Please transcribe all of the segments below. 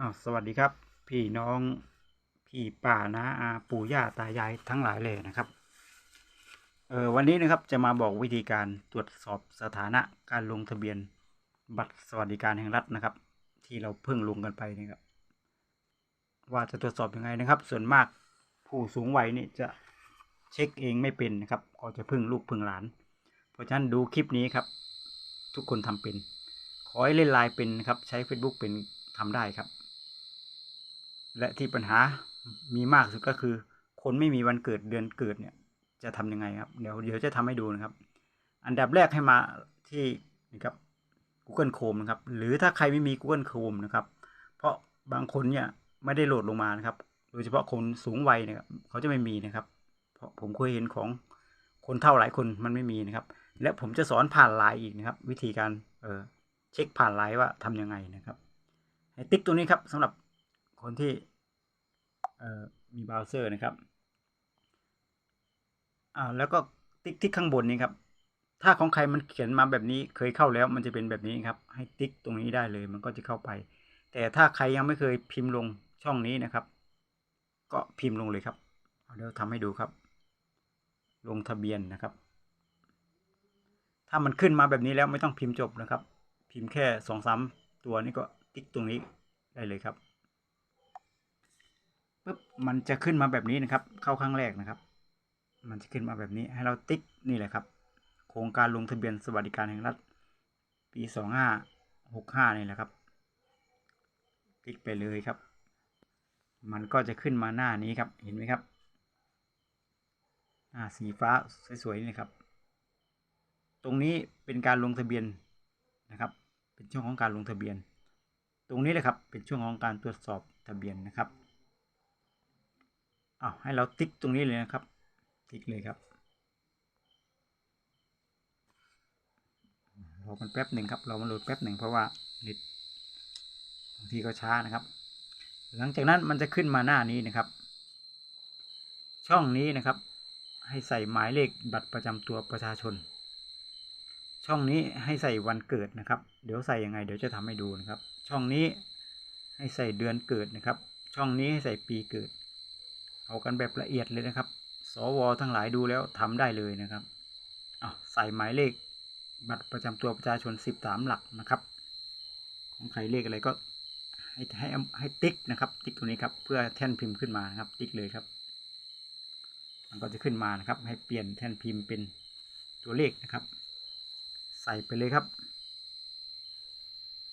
อ้าวสวัสดีครับ พี่น้องพี่ป่านะอาปู่ย่าตายายทั้งหลายเลยนะครับเออวันนี้นะครับจะมาบอกวิธีการตรวจสอบสถานะการลงทะเบียนบัตรสวัสดิการแห่งรัฐนะครับ ที่เราเพิ่งลงกันไปนี่ครับว่าจะตรวจสอบยังไงนะครับ ส่วนมากผู้สูงวัยนี่จะเช็คเองไม่เป็นนะครับก็จะพึ่งลูกพึ่งหลาน เพราะฉะนั้นดูคลิปนี้ครับ ทุกคนทำเป็น ขอให้เล่นไลน์เป็นนะครับใช้ Facebook เป็นทำได้ครับ และที่ปัญหามีมากสุดก็คือ คนไม่มีวันเกิดเดือนเกิดเนี่ย จะทำยังไงครับ เดี๋ยวเดี๋ยวจะทำให้ดูนะครับ อันดับแรกให้มาที่นะครับ Google Chrome นะครับ หรือถ้าใครไม่มี Google Chrome นะครับ เพราะบางคนเนี่ยไม่ได้โหลดลงมานะครับ โดยเฉพาะคนสูงวัยเนี่ยเขาจะไม่มีนะครับ เพราะผมเคยเห็นของคนเท่าหลายคนมันไม่มีนะครับ และผมจะสอนผ่านไลน์อีกนะครับ วิธีการเออเช็คผ่านไลน์ว่าทำยังไงนะครับให้ติ๊กตรงนี้ครับสำหรับ คนที่มีเบราว์เซอร์นะครับอ่าแล้วก็ติ๊กที่ข้างบนนี้ครับ ถ้าของใครมันเขียนมาแบบนี้เคยเข้าแล้วมันจะเป็นแบบนี้ครับ ให้ติ๊กตรงนี้ได้เลยมันก็จะเข้าไป แต่ถ้าใครยังไม่เคยพิมพ์ลงช่องนี้นะครับ ก็พิมพ์ลงเลยครับเดี๋ยวทำให้ดูครับ ลงทะเบียนนะครับ ถ้ามันขึ้นมาแบบนี้แล้วไม่ต้องพิมพ์จบนะครับ พิมพ์แค่สองสามตัวนี้ก็ติ๊กตรงนี้ได้เลยครับ ปุ๊บมันจะขึ้นมาแบบนี้นะครับ เข้าครั้งแรกนะครับ มันจะขึ้นมาแบบนี้ให้เราติ๊กนี่แหละครับ โครงการลงทะเบียนสวัสดิการแห่งรัฐ ปีสองห้าหกห้านี่แหละครับ คลิกไปเลยครับ มันก็จะขึ้นมาหน้านี้ครับ เห็นไหมครับอ่าสีฟ้าสวยๆนี่ครับ ตรงนี้เป็นการลงทะเบียนนะครับ เป็นช่วงของการลงทะเบียน ตรงนี้เลยครับ เป็นช่วงของการตรวจสอบทะเบียนนะครับ อ้าวให้เราติ๊กตรงนี้เลยนะครับ ติ๊กเลยครับรอมันแป๊บหนึ่งครับ เรามาโหลดแป๊บหนึ่งเพราะว่าเน็ตบางทีก็ช้านะครับ หลังจากนั้นมันจะขึ้นมาหน้านี้นะครับ ช่องนี้นะครับ ให้ใส่หมายเลขบัตรประจำตัวประชาชน ช่องนี้ให้ใส่วันเกิดนะครับ เดี๋ยวใส่ยังไง เดี๋ยวจะทำให้ดูนะครับ ช่องนี้ให้ใส่เดือนเกิดนะครับ ช่องนี้ให้ใส่ปีเกิด เอากันแบบละเอียดเลยนะครับ สวทั้งหลายดูแล้วทำได้เลยนะครับอะใส่หมายเลขบัตรประจำตัวประชาชนสิบสามหลักนะครับ ของใครเลขอะไรก็ให้ให้ให้ติ๊กนะครับ ติ๊กตรงนี้ครับเพื่อแท่นพิมพ์ขึ้นมานะครับ ติ๊กเลยครับ มันก็จะขึ้นมานะครับ ให้เปลี่ยนแท่นพิมพ์เป็นตัวเลขนะครับ ใส่ไปเลยครับ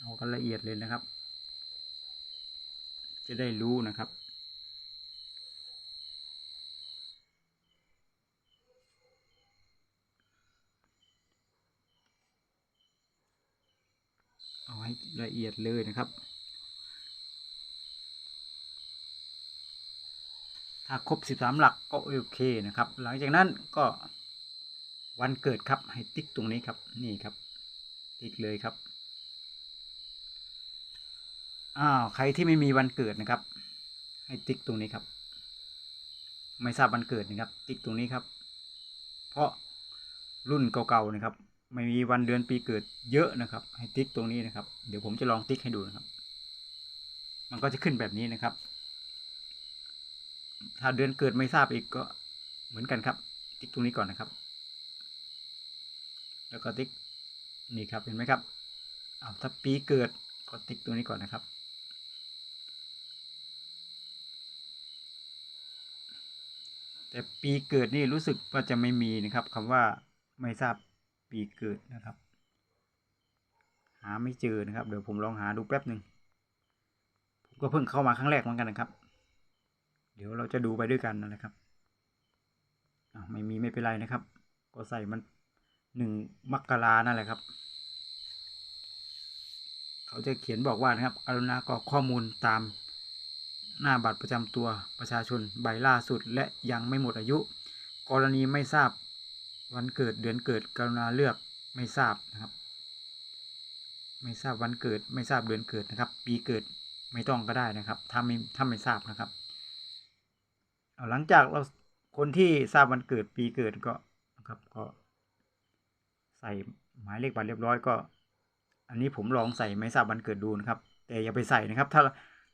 เอากันละเอียดเลยนะครับ จะได้รู้นะครับ เอาให้ละเอียดเลยนะครับ ถ้าครบ 13 หลักก็โอเคนะครับ หลังจากนั้นก็วันเกิดครับให้ติ๊กตรงนี้ครับนี่ครับ ติ๊กเลยครับอ้าวใครที่ไม่มีวันเกิดนะครับ ให้ติ๊กตรงนี้ครับ ไม่ทราบวันเกิดนะครับ ติ๊กตรงนี้ครับ เพราะรุ่นเก่าๆนะครับ ไม่มีวันเดือนปีเกิดเยอะนะครับ ให้ติ๊กตรงนี้นะครับ เดี๋ยวผมจะลองติ๊กให้ดูนะครับ มันก็จะขึ้นแบบนี้นะครับ ถ้าเดือนเกิดไม่ทราบอีกก็เหมือนกันครับ ติ๊กตรงนี้ก่อนนะครับ แล้วก็ติ๊กนี่ครับเห็นไหมครับเอาถ้าปีเกิดก็ติ๊กตรงนี้ก่อนนะครับแต่ปีเกิดนี่รู้สึกว่าจะไม่มีนะครับคำว่าไม่ทราบ ปีเกิดนะครับ หาไม่เจอนะครับ เดี๋ยวผมลองหาดูแป๊บหนึ่งผมก็เพิ่งเข้ามาครั้งแรกเหมือนกันนะครับ เดี๋ยวเราจะดูไปด้วยกันนะครับไม่มีไม่เป็นไรนะครับ ก็ใส่มันหนึ่งมกรานั่นแหละครับ เขาจะเขียนบอกว่านะครับกรุณากรอกข้อมูลตามหน้าบัตรประจำตัวประชาชนใบล่าสุด และยังไม่หมดอายุ กรณีไม่ทราบ วันเกิดเดือนเกิดกรุณาเลือกไม่ทราบนะครับ ไม่ทราบวันเกิดไม่ทราบเดือนเกิดนะครับ ปีเกิดไม่ต้องก็ได้นะครับ ถ้าไม่ถ้าไม่ทราบนะครับหลังจากเราคนที่ทราบวันเกิดปีเกิดก็นะครับก็ ใส่หมายเลขบัตรเรียบร้อยก็ อันนี้ผมลองใส่ไม่ทราบวันเกิดดูนะครับ แต่อย่าไปใส่นะครับ ถ้า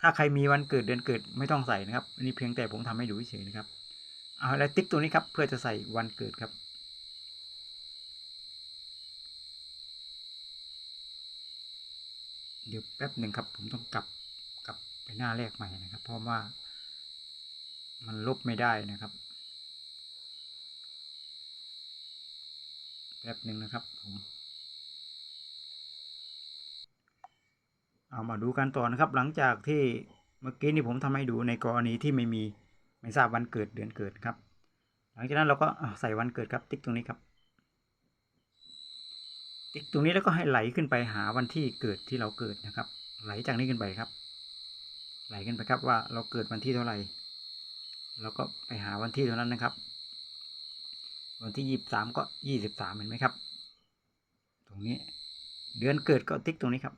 ถ้าใครมีวันเกิดเดือนเกิดไม่ต้องใส่นะครับอันนี้เพียงแต่ผมทำให้ดูเฉยนะครับเอาแล้วติ๊กตัวนี้ครับเพื่อจะใส่วันเกิดครับ ดี๋ยวแป๊บหนึ่งครับ ผมต้องกลับกลับไปหน้าแรกใหม่นะครับ เพราะว่า มันลบไม่ได้นะครับแป๊บหนึ่งนะครับผมเอามาดูกันต่อนะครับ หลังจากที่เมื่อกี้นี่ผมทำให้ดูในกรณีที่ไม่มีไม่ทราบวันเกิดเดือนเกิดครับ หลังจากนั้นเราก็ใส่วันเกิดครับติ๊กตรงนี้ครับ ติ๊กตรงนี้แล้วก็ให้ไหลขึ้นไปหาวันที่เกิดที่เราเกิดนะครับ ไหลจากนี้ขึ้นไปครับ ไหลขึ้นไปครับว่าเราเกิดวันที่เท่าไหร่เราก็ไปหาวันที่เท่านั้นนะครับ วันที่ยี่สิบสามก็ยี่สิบสามเห็นไหมครับ ตรงนี้เดือนเกิดก็ติ๊กตรงนี้ครับ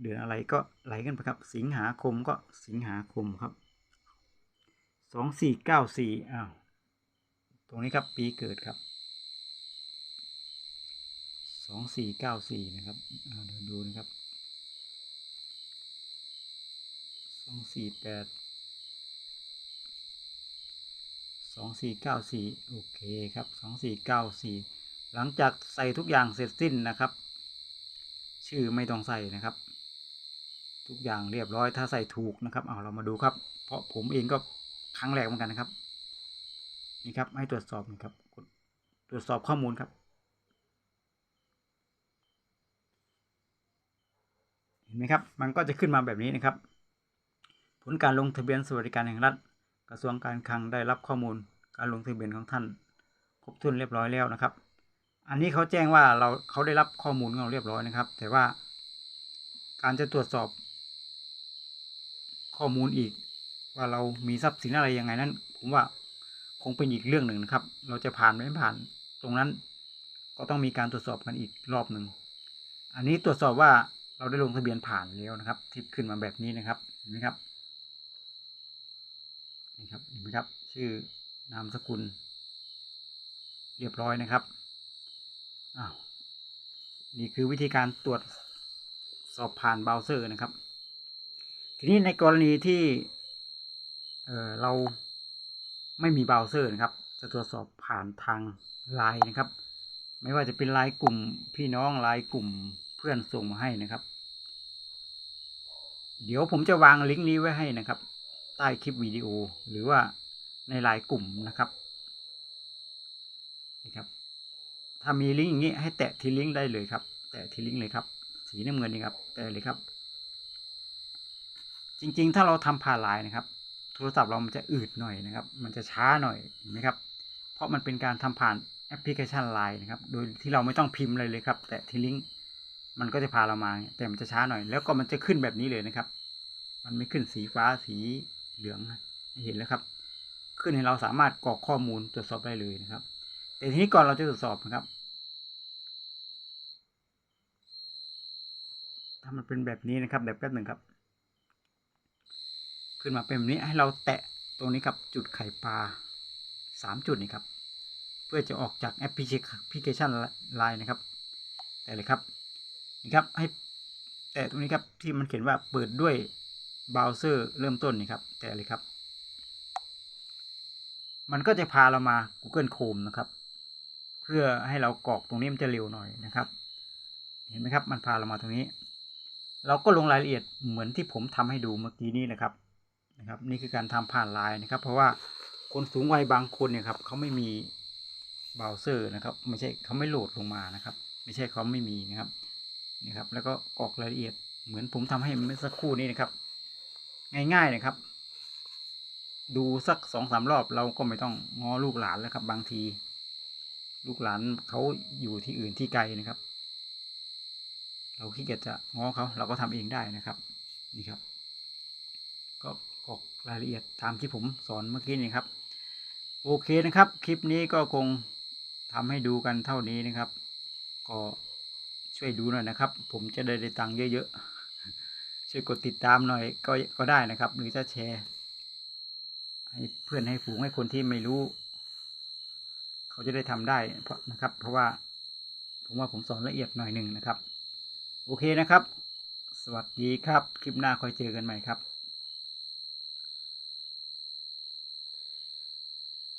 เดือนอะไรก็ไหลกันไปครับ สิงหาคมก็สิงหาคมครับสองสี่เก้าสี่อ้าวตรงนี้ครับปีเกิดครับ สองสี่เก้าสี่นะครับเดี๋ยวดูนะครับสองสี่แปดสองสี่เก้าสี่โอเคครับสองสี่เก้าสี่หลังจากใส่ทุกอย่างเสร็จสิ้นนะครับ ชื่อไม่ต้องใส่นะครับ ทุกอย่างเรียบร้อยถ้าใส่ถูกนะครับเอาเรามาดูครับ เพราะผมเองก็ครั้งแรกเหมือนกันนะครับนี่ครับให้ตรวจสอบนะครับกดตรวจสอบข้อมูลครับ เห็ นไหมครับ มันก็จะขึ้นมาแบบนี้นะครับ ผลการลงทะเบียนสวัสดิการแห่งรัฐ กระทรวงการคลังได้รับข้อมูลการลงทะเบียนของท่าน ครบถ้วนเรียบร้อยแล้วนะครับ อันนี้เขาแจ้งว่าเราเขาได้รับข้อมูลของเราเรียบร้อยนะครับ แต่ว่าการจะตรวจสอบ ข้อมูลอีก ว่าเรามีทรัพย์สินอะไรยังไงนั้น ผมว่าคงเป็นอีกเรื่องหนึ่งนะครับ เราจะผ่านไม่ผ่านตรงนั้น ก็ต้องมีการตรวจสอบกันอีกรอบหนึ่ง อันนี้ตรวจสอบว่า เราได้ลงทะเบียนผ่านแล้วนะครับ ที่ขึ้นมาแบบนี้นะครับเห็นไหมครับนี่ครับเห็นไหมครับ ชื่อนามสกุล เรียบร้อยนะครับอ้าวนี่คือวิธีการตรวจสอบผ่านเบราว์เซอร์นะครับ ทีนี้ในกรณีที่เอ่อเราไม่มีเบราว์เซอร์นะครับ จะตรวจสอบผ่านทางไลน์นะครับ ไม่ว่าจะเป็นไลน์กลุ่มพี่น้องไลน์กลุ่ม พื่อนส่งมาให้นะครับ เดี๋ยวผมจะวางลิงก์นี้ไว้ให้นะครับ ใต้คลิปวิดีโอหรือว่าในไลน์กลุ่มนะครับนี่ครับ ถ้ามีลิงก์อย่างนี้ให้แตะที่ลิงก์ได้เลยครับ แตะที่ลิงก์เลยครับ สีน้ำเงินนี่ครับ แตะเลยครับ จริงๆ ถ้าเราทำผ่านไลน์นะครับ โทรศัพท์เรามันจะอืดหน่อยนะครับ มันจะช้าหน่อยเห็นไหมครับ เพราะมันเป็นการทำผ่านแอปพลิเคชันไลน์นะครับ โดยที่เราไม่ต้องพิมพ์เลยเลยครับ แต่ที่ลิงก์ มันก็จะพาเรามาแต่มันจะช้าหน่อย แล้วก็มันจะขึ้นแบบนี้เลยนะครับ มันไม่ขึ้นสีฟ้าสีเหลืองเห็นแล้วครับ ขึ้นให้เราสามารถกรอกข้อมูลตรวจสอบได้เลยนะครับ แต่ทีนี้ก่อนเราจะตรวจสอบนะครับ ถ้ามันเป็นแบบนี้นะครับแบบแป๊บหนึ่งครับ ขึ้นมาเป็นแบบนี้ให้เราแตะตรงนี้ครับจุดไข่ปลาสามจุดนี่ครับ เพื่อจะออกจากแอปพลิเคชันไลน์นะครับแต่เลยครับ นี่ครับ ให้แตะตรงนี้ครับที่มันเขียนว่าเปิดด้วยเบราว์เซอร์เริ่มต้นนี่ครับ แตะเลยครับ มันก็จะพาเรามา Google Chrome นะครับ เพื่อให้เรากรอกตรงนี้มันจะเร็วหน่อยนะครับ เห็นไหมครับ มันพาเรามาตรงนี้ เราก็ลงรายละเอียดเหมือนที่ผมทำให้ดูเมื่อกี้นี้นะครับนะครับ นี่คือการทำผ่านไลน์นะครับ เพราะว่าคนสูงวัยบางคนเนี่ยครับเขาไม่มีเบราว์เซอร์นะครับ ไม่ใช่เขาไม่โหลดลงมานะครับ ไม่ใช่เขาไม่มีนะครับ นี่ครับ แล้วก็กรอกรายละเอียดเหมือนผมทำให้เมื่อสักครู่นี้นะครับ ง่ายๆนะครับ ดูสักสองสามรอบเราก็ไม่ต้องง้อลูกหลานแล้วครับ บางที ลูกหลานเขาอยู่ที่อื่นที่ไกลนะครับ เราขี้เกียจจะง้อเขาเราก็ทำเองได้นะครับนี่ครับ ก็กรอกรายละเอียดตามที่ผมสอนเมื่อกี้นี่ครับ โอเคนะครับ คลิปนี้ก็คงทำให้ดูกันเท่านี้นะครับ ก็ ช่วยดูหน่อยนะครับ ผมจะได้ได้ตังค์เยอะๆ ช่วยกดติดตามหน่อยก็ก็ได้นะครับ หรือจะแชร์ ให้เพื่อนให้ฝูงให้คนที่ไม่รู้ เขาจะได้ทำได้เพราะนะครับ เพราะว่าผมว่าผมสอนละเอียดหน่อยหนึ่งนะครับ โอเคนะครับ สวัสดีครับ คลิปหน้าค่อยเจอกันใหม่ครับ